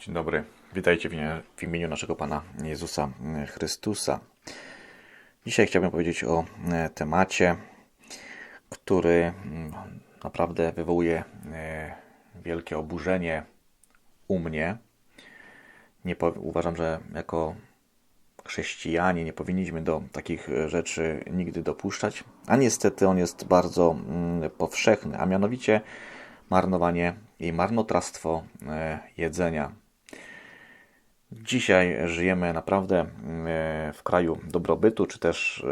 Dzień dobry. Witajcie w imieniu- naszego Pana Jezusa Chrystusa. Dzisiaj chciałbym powiedzieć o e, temacie, który mm, naprawdę wywołuje e, wielkie oburzenie u mnie. Nie uważam, że jako chrześcijanie nie powinniśmy do takich e, rzeczy nigdy dopuszczać, a niestety on jest bardzo mm, powszechny, a mianowicie marnowanie i marnotrawstwo jedzenia. Dzisiaj żyjemy naprawdę e, w kraju dobrobytu, czy też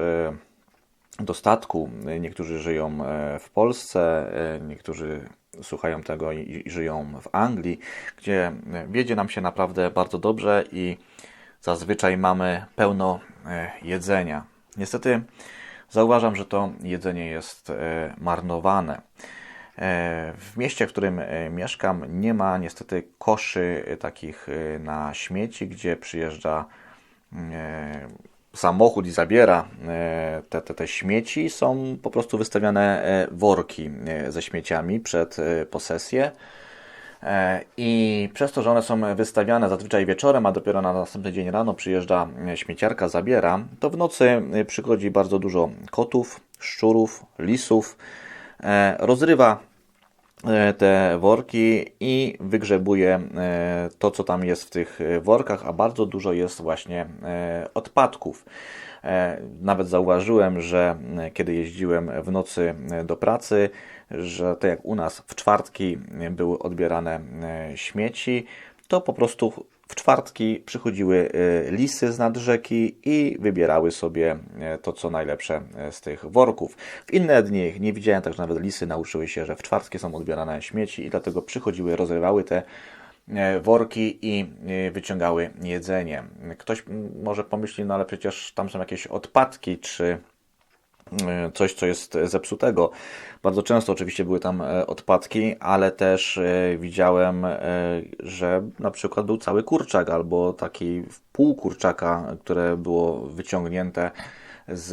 e, dostatku. Niektórzy żyją e, w Polsce, niektórzy słuchają tego i, żyją w Anglii, gdzie wiedzie nam się naprawdę bardzo dobrze i zazwyczaj mamy pełno jedzenia. Niestety zauważam, że to jedzenie jest marnowane. E, W mieście, w którym e, mieszkam, nie ma niestety koszy e, takich na śmieci, gdzie przyjeżdża samochód i zabiera te, te, te śmieci. Są po prostu wystawiane worki ze śmieciami przed posesję. I przez to, że one są wystawiane zazwyczaj wieczorem, a dopiero na następny dzień rano przyjeżdża śmieciarka, zabiera, to w nocy przychodzi bardzo dużo kotów, szczurów, lisów, rozrywa te worki i wygrzebuje e, to, co tam jest w tych e, workach, a bardzo dużo jest właśnie e, odpadków. E, Nawet zauważyłem, że e, kiedy jeździłem w nocy e, do pracy, że tak jak u nas w czwartki e, były odbierane e, śmieci, to po prostu w czwartki przychodziły e, lisy z nad rzeki i wybierały sobie e, to, co najlepsze e, z tych worków. W inne dni nie widziałem tak, że nawet lisy nauczyły się, że w czwartki są odbierane śmieci i dlatego przychodziły, rozrywały te worki i wyciągały jedzenie. Ktoś może pomyśli, no ale przecież tam są jakieś odpadki, czy coś, co jest zepsutego. Bardzo często oczywiście były tam e, odpadki, ale też e, widziałem, e, że na przykład był cały kurczak albo taki pół kurczaka, które było wyciągnięte z,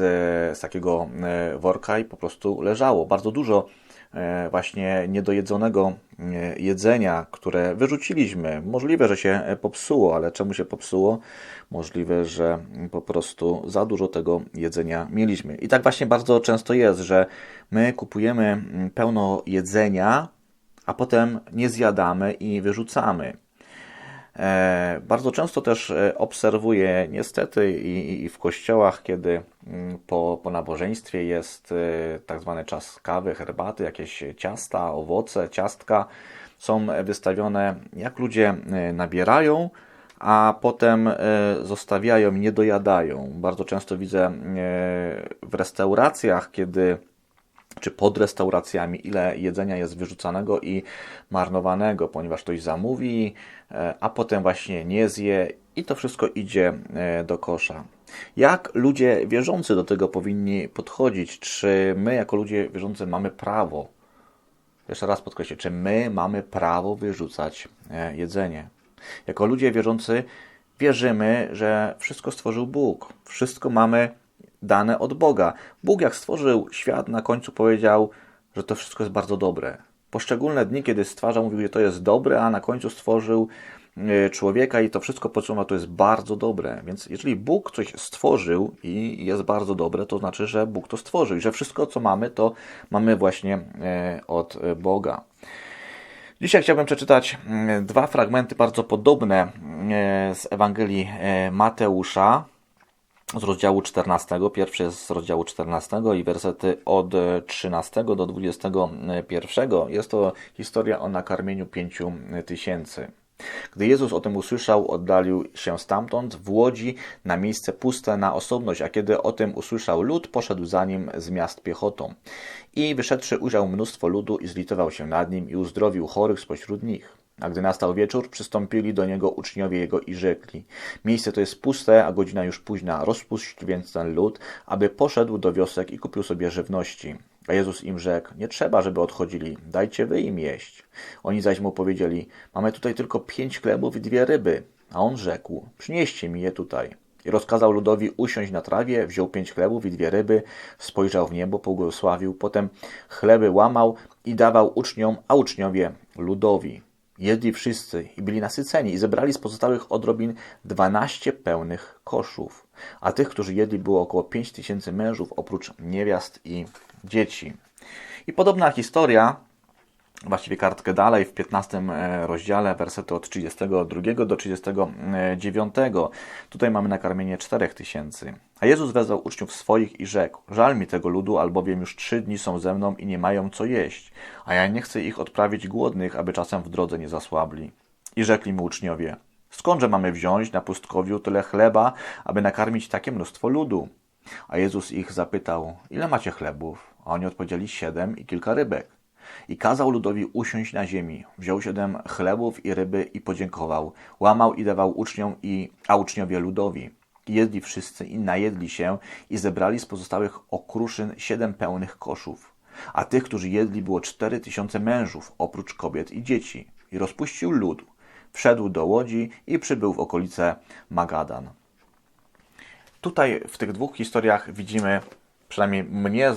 z takiego e, worka i po prostu leżało. Bardzo dużo e, właśnie niedojedzonego e, jedzenia, które wyrzuciliśmy. Możliwe, że się e, popsuło, ale czemu się popsuło? Możliwe, że po prostu za dużo tego jedzenia mieliśmy. I tak właśnie bardzo często jest, że my kupujemy mm, pełno jedzenia, a potem nie zjadamy i wyrzucamy. E, Bardzo często też e, obserwuję niestety i, i w kościołach, kiedy mm, po, po nabożeństwie jest e, tak zwany czas kawy, herbaty, jakieś ciasta, owoce, ciastka są wystawione, jak ludzie nabierają, a potem zostawiają nie dojadają. Bardzo często widzę w restauracjach, kiedy czy pod restauracjami, ile jedzenia jest wyrzucanego i marnowanego, ponieważ ktoś zamówi, e, a potem właśnie nie zje i to wszystko idzie e, do kosza. Jak ludzie wierzący do tego powinni podchodzić? Czy my, jako ludzie wierzący, mamy prawo? Jeszcze raz podkreślę, czy my mamy prawo wyrzucać e, jedzenie? Jako ludzie wierzący wierzymy, że wszystko stworzył Bóg. Wszystko mamy dane od Boga. Bóg, jak stworzył świat, na końcu powiedział, że to wszystko jest bardzo dobre. Poszczególne dni, kiedy stwarzał, mówił, że to jest dobre, a na końcu stworzył e, człowieka i to wszystko podsumował, to jest bardzo dobre. Więc jeżeli Bóg coś stworzył i jest bardzo dobre, to znaczy, że Bóg to stworzył i że wszystko, co mamy, to mamy właśnie e, od e, Boga. Dzisiaj chciałbym przeczytać dwa fragmenty bardzo podobne z Ewangelii Mateusza z rozdziału 14. Pierwszy jest z rozdziału 14 i wersety od e, 13 do 21. Jest to historia o nakarmieniu pięciu tysięcy. Gdy Jezus o tym usłyszał, oddalił się stamtąd w łodzi na miejsce puste na osobność, a kiedy o tym usłyszał lud, poszedł za nim z miast piechotą. I wyszedłszy ujrzał mnóstwo ludu i zlitował się nad nim i uzdrowił chorych spośród nich. A gdy nastał wieczór, przystąpili do niego uczniowie jego i rzekli: Miejsce to jest puste, a godzina już późna. Rozpuść więc ten lud, aby poszedł do wiosek i kupił sobie żywności. A Jezus im rzekł: Nie trzeba, żeby odchodzili, dajcie wy im jeść. Oni zaś mu powiedzieli: Mamy tutaj tylko pięć chlebów i dwie ryby. A on rzekł: Przynieście mi je tutaj. I rozkazał ludowi usiąść na trawie, wziął pięć chlebów i dwie ryby, spojrzał w niebo, pobłogosławił, potem chleby łamał i dawał uczniom, a uczniowie ludowi. Jedli wszyscy i byli nasyceni i zebrali z pozostałych odrobin dwanaście pełnych koszów. A tych, którzy jedli, było około pięć tysięcy mężów, oprócz niewiast i dzieci. I podobna historia właściwie kartkę dalej w 15 e, rozdziale, wersety od 32 do 39. Tutaj mamy nakarmienie 4000. A Jezus wezwał uczniów swoich i rzekł: Żal mi tego ludu, albowiem już trzy dni są ze mną i nie mają co jeść, a ja nie chcę ich odprawić głodnych, aby czasem w drodze nie zasłabli. I rzekli mu uczniowie: Skądże mamy wziąć na pustkowiu tyle chleba, aby nakarmić takie mnóstwo ludu? A Jezus ich zapytał: Ile macie chlebów? A oni odpowiedzieli: Siedem i kilka rybek. I kazał ludowi usiąść na ziemi. Wziął siedem chlebów i ryby i podziękował. Łamał i dawał uczniom, i, a uczniowie ludowi. Jedli wszyscy i najedli się i zebrali z pozostałych okruszyn siedem pełnych koszów. A tych, którzy jedli, było cztery tysiące mężów, oprócz kobiet i dzieci. I rozpuścił lud. Wszedł do łodzi i przybył w okolice Magadan. Tutaj w tych dwóch historiach widzimy, przynajmniej mnie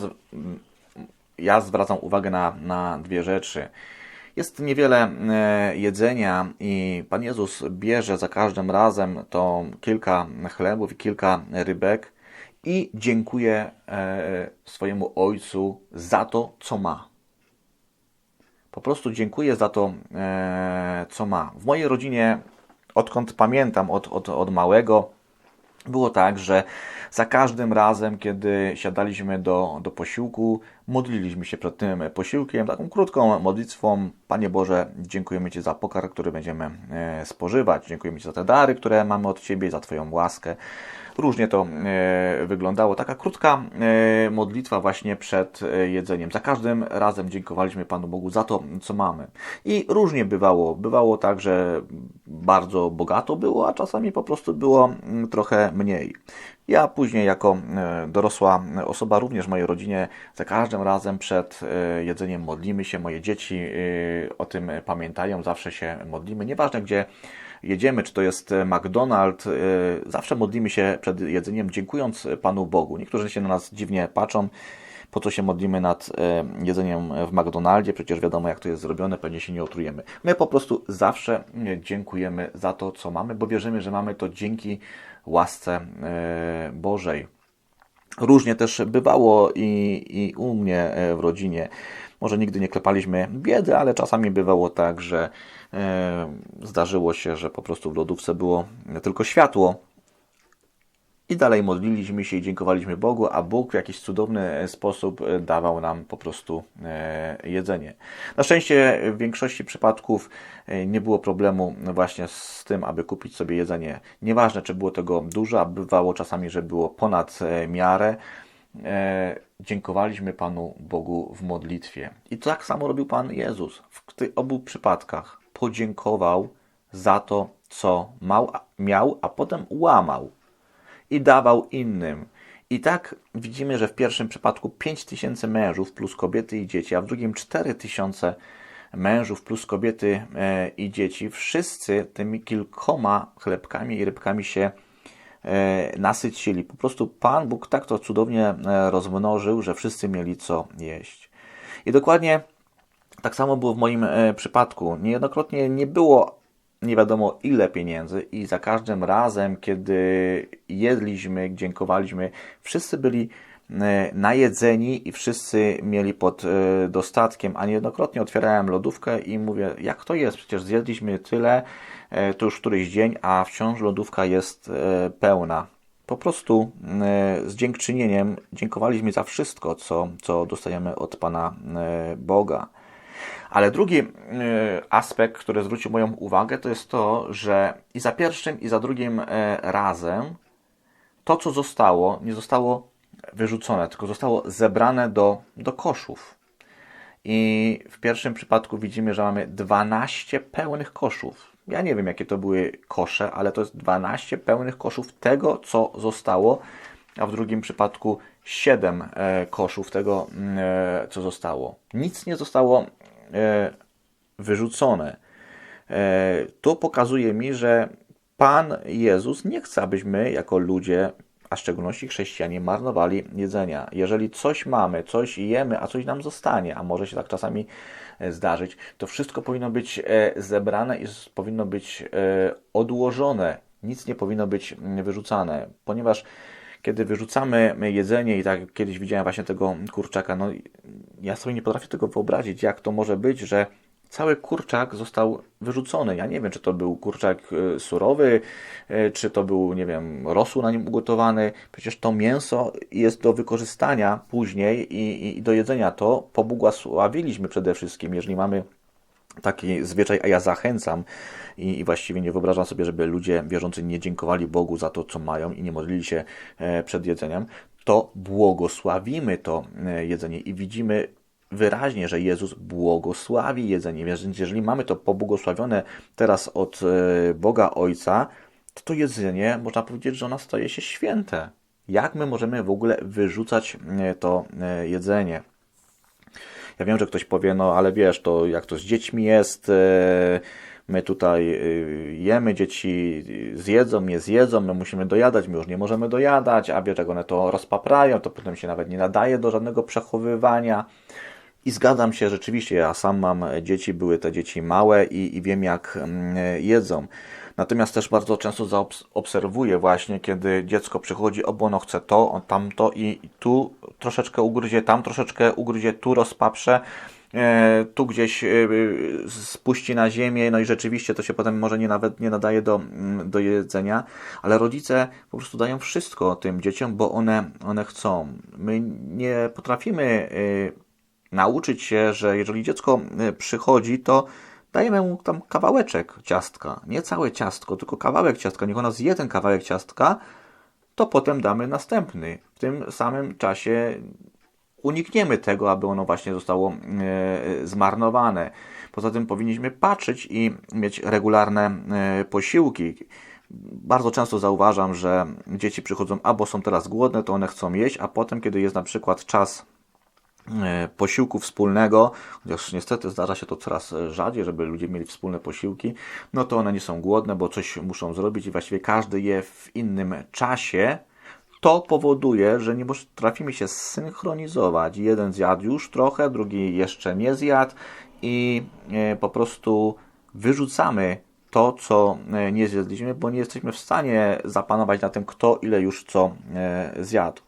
ja zwracam uwagę na, na dwie rzeczy. Jest niewiele e, jedzenia i Pan Jezus bierze za każdym razem to kilka chlebów i kilka rybek i dziękuję e, swojemu Ojcu za to, co ma. Po prostu dziękuję za to, e, co ma. W mojej rodzinie, odkąd pamiętam, od, od, od małego, było tak, że za każdym razem, kiedy siadaliśmy do, do posiłku, modliliśmy się przed tym posiłkiem, taką krótką modlitwą. Panie Boże, dziękujemy Ci za pokarm, który będziemy e, spożywać. Dziękujemy Ci za te dary, które mamy od Ciebie, za Twoją łaskę. Różnie to e, wyglądało. Taka krótka e, modlitwa właśnie przed jedzeniem. Za każdym razem dziękowaliśmy Panu Bogu za to, co mamy. I różnie bywało. Bywało tak, że bardzo bogato było, a czasami po prostu było mm, trochę mniej. Ja później jako e, dorosła osoba, również w mojej rodzinie, za każdym razem przed e, jedzeniem modlimy się. Moje dzieci e, o tym pamiętają, zawsze się modlimy. Nieważne gdzie jedziemy, czy to jest McDonald's, zawsze modlimy się przed jedzeniem, dziękując Panu Bogu. Niektórzy się na nas dziwnie patrzą, po co się modlimy nad jedzeniem w McDonaldzie, przecież wiadomo jak to jest zrobione, pewnie się nie otrujemy. My po prostu zawsze dziękujemy za to, co mamy, bo wierzymy, że mamy to dzięki łasce e, Bożej. Różnie też bywało i, i u mnie e, w rodzinie. Może nigdy nie klepaliśmy biedy, ale czasami bywało tak, że e, zdarzyło się, że po prostu w lodówce było tylko światło, i dalej modliliśmy się i dziękowaliśmy Bogu, a Bóg w jakiś cudowny sposób e, dawał nam po prostu e, jedzenie. Na szczęście w większości przypadków e, nie było problemu właśnie z tym, aby kupić sobie jedzenie. Nieważne, czy było tego dużo, a bywało czasami, że było ponad miarę. Dziękowaliśmy Panu Bogu w modlitwie. I tak samo robił Pan Jezus. W tych obu przypadkach podziękował za to, co miał, a potem łamał i dawał innym. I tak widzimy, że w pierwszym przypadku 5 tysięcy mężów plus kobiety i dzieci, a w drugim 4 tysiące mężów plus kobiety e, i dzieci, wszyscy tymi kilkoma chlebkami i rybkami się e, nasycili. Po prostu Pan Bóg tak to cudownie e, rozmnożył, że wszyscy mieli co jeść. I dokładnie tak samo było w moim przypadku. Niejednokrotnie nie było nie wiadomo ile pieniędzy i za każdym razem, kiedy jedliśmy, dziękowaliśmy, wszyscy byli e, najedzeni i wszyscy mieli pod e, dostatkiem, a niejednokrotnie otwierałem lodówkę i mówię, jak to jest, przecież zjedliśmy tyle, e, to już któryś dzień, a wciąż lodówka jest pełna. Po prostu z dziękczynieniem dziękowaliśmy za wszystko, co, co dostajemy od Pana Boga. Ale drugi y, aspekt, który zwrócił moją uwagę, to jest to, że i za pierwszym, i za drugim e, razem to, co zostało, nie zostało wyrzucone, tylko zostało zebrane do, do koszów. I w pierwszym przypadku widzimy, że mamy 12 pełnych koszów. Ja nie wiem, jakie to były kosze, ale to jest 12 pełnych koszów tego, co zostało, a w drugim przypadku 7 e, koszów tego, e, co zostało. Nic nie zostało wyrzucone. E, to pokazuje mi, że Pan Jezus nie chce, abyśmy jako ludzie, a w szczególności chrześcijanie, marnowali jedzenia. Jeżeli coś mamy, coś jemy, a coś nam zostanie, a może się tak czasami e, zdarzyć, to wszystko powinno być e, zebrane i powinno być e, odłożone. Nic nie powinno być mm, wyrzucane, ponieważ kiedy wyrzucamy jedzenie i tak kiedyś widziałem właśnie tego kurczaka, no ja sobie nie potrafię tego wyobrazić, jak to może być, że cały kurczak został wyrzucony. Ja nie wiem, czy to był kurczak e, surowy, e, czy to był, nie wiem, rosół na nim ugotowany. Przecież to mięso jest do wykorzystania później i, i do jedzenia. To pobłogosławiliśmy przede wszystkim, jeżeli mamy taki zwyczaj, a ja zachęcam i, i, właściwie nie wyobrażam sobie, żeby ludzie wierzący nie dziękowali Bogu za to, co mają i nie modlili się e, przed jedzeniem, to błogosławimy to jedzenie i widzimy wyraźnie, że Jezus błogosławi jedzenie. Więc jeżeli mamy to pobłogosławione teraz od e, Boga Ojca, to to jedzenie, można powiedzieć, że ono staje się święte. Jak my możemy w ogóle wyrzucać e, to e, jedzenie? Ja wiem, że ktoś powie, no ale wiesz, to jak to z dziećmi jest, my tutaj jemy, dzieci zjedzą, nie zjedzą, my musimy dojadać, my już nie możemy dojadać, a wiesz, jak one to rozpaprają, to potem się nawet nie nadaje do żadnego przechowywania. I zgadzam się, rzeczywiście, ja sam mam dzieci, były te dzieci małe i, i wiem, jak mm, jedzą. Natomiast też bardzo często zaobserwuję właśnie, kiedy dziecko przychodzi, o, bo ono chce to, on tamto i tu troszeczkę ugryzie, tam troszeczkę ugryzie, tu rozpaprze, e, tu gdzieś e, spuści na ziemię, no i rzeczywiście to się potem może nie nawet nie nadaje do, mm, do jedzenia, ale rodzice po prostu dają wszystko tym dzieciom, bo one, one chcą. My nie potrafimy e, nauczyć się, że jeżeli dziecko przychodzi, to dajemy mu tam kawałeczek ciastka. Nie całe ciastko, tylko kawałek ciastka. Niech ona zje ten kawałek ciastka, to potem damy następny. W tym samym czasie unikniemy tego, aby ono właśnie zostało e, zmarnowane. Poza tym powinniśmy patrzeć i mieć regularne e, posiłki. Bardzo często zauważam, że dzieci przychodzą albo są teraz głodne, to one chcą jeść, a potem, kiedy jest na przykład czas posiłku wspólnego, chociaż niestety zdarza się to coraz rzadziej, żeby ludzie mieli wspólne posiłki, no to one nie są głodne, bo coś muszą zrobić i właściwie każdy je w innym czasie. To powoduje, że nie potrafimy się zsynchronizować. Jeden zjadł już trochę, drugi jeszcze nie zjadł i e, po prostu wyrzucamy to, co e, nie zjedliśmy, bo nie jesteśmy w stanie zapanować na tym, kto ile już co zjadł.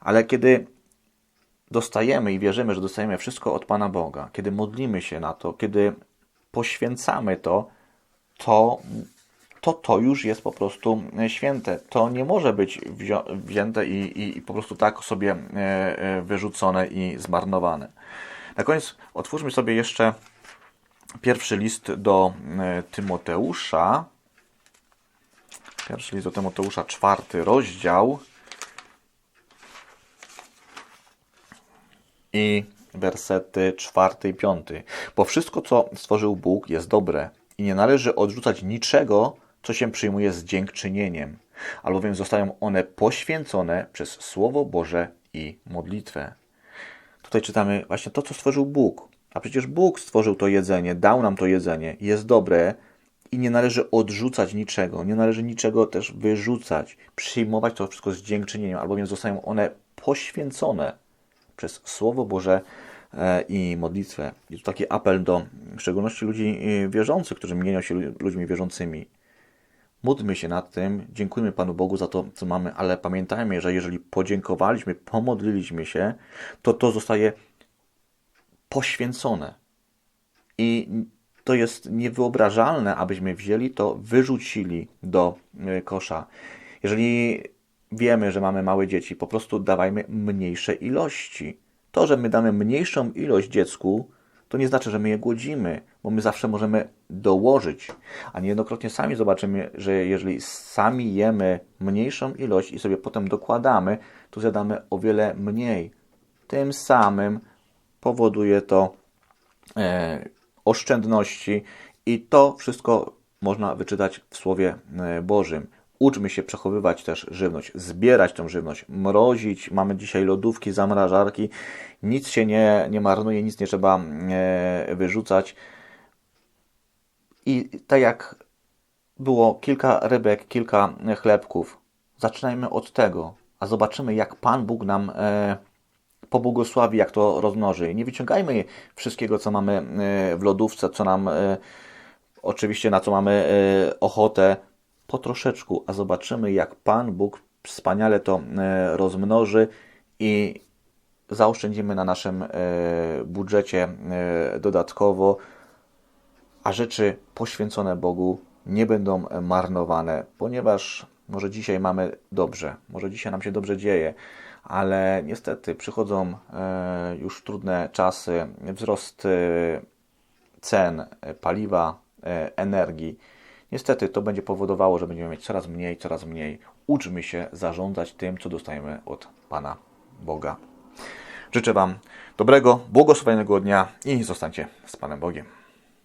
Ale kiedy dostajemy i wierzymy, że dostajemy wszystko od Pana Boga, kiedy modlimy się na to, kiedy poświęcamy to, to to, to już jest po prostu święte. To nie może być wzięte i, i, i po prostu tak sobie e, e, wyrzucone i zmarnowane. Na koniec otwórzmy sobie jeszcze pierwszy list do e, Tymoteusza. Pierwszy list do Tymoteusza, czwarty rozdział. I wersety czwarty i piąty. Bo wszystko, co stworzył Bóg, jest dobre i nie należy odrzucać niczego, co się przyjmuje z dziękczynieniem, albowiem zostają one poświęcone przez Słowo Boże i modlitwę. Tutaj czytamy właśnie to, co stworzył Bóg. A przecież Bóg stworzył to jedzenie, dał nam to jedzenie, jest dobre i nie należy odrzucać niczego, nie należy niczego też wyrzucać, przyjmować to wszystko z dziękczynieniem, albowiem zostają one poświęcone przez Słowo Boże e, i modlitwę. Jest to taki apel do w szczególności ludzi e, wierzących, którzy mienią się ludźmi wierzącymi. Módlmy się nad tym, dziękujmy Panu Bogu za to, co mamy, ale pamiętajmy, że jeżeli podziękowaliśmy, pomodliliśmy się, to to zostaje poświęcone. I to jest niewyobrażalne, abyśmy wzięli to, wyrzucili do e, kosza. Jeżeli wiemy, że mamy małe dzieci, po prostu dawajmy mniejsze ilości. To, że my damy mniejszą ilość dziecku, to nie znaczy, że my je głodzimy, bo my zawsze możemy dołożyć. A niejednokrotnie sami zobaczymy, że jeżeli sami jemy mniejszą ilość i sobie potem dokładamy, to zjadamy o wiele mniej. Tym samym powoduje to e, oszczędności i to wszystko można wyczytać w Słowie e, Bożym. Uczmy się przechowywać też żywność, zbierać tą żywność, mrozić. Mamy dzisiaj lodówki, zamrażarki. Nic się nie, nie marnuje, nic nie trzeba e, wyrzucać. I tak jak było kilka rybek, kilka chlebków, zaczynajmy od tego, a zobaczymy, jak Pan Bóg nam e, pobłogosławi, jak to rozmnoży. Nie wyciągajmy wszystkiego, co mamy e, w lodówce, co nam e, oczywiście na co mamy e, ochotę, po troszeczku, a zobaczymy, jak Pan Bóg wspaniale to e, rozmnoży i zaoszczędzimy na naszym e, budżecie e, dodatkowo, a rzeczy poświęcone Bogu nie będą marnowane, ponieważ może dzisiaj mamy dobrze, może dzisiaj nam się dobrze dzieje, ale niestety przychodzą już trudne czasy, wzrost cen paliwa, energii. Niestety to będzie powodowało, że będziemy mieć coraz mniej, coraz mniej. Uczmy się zarządzać tym, co dostajemy od Pana Boga. Życzę Wam dobrego, błogosławionego dnia i zostańcie z Panem Bogiem.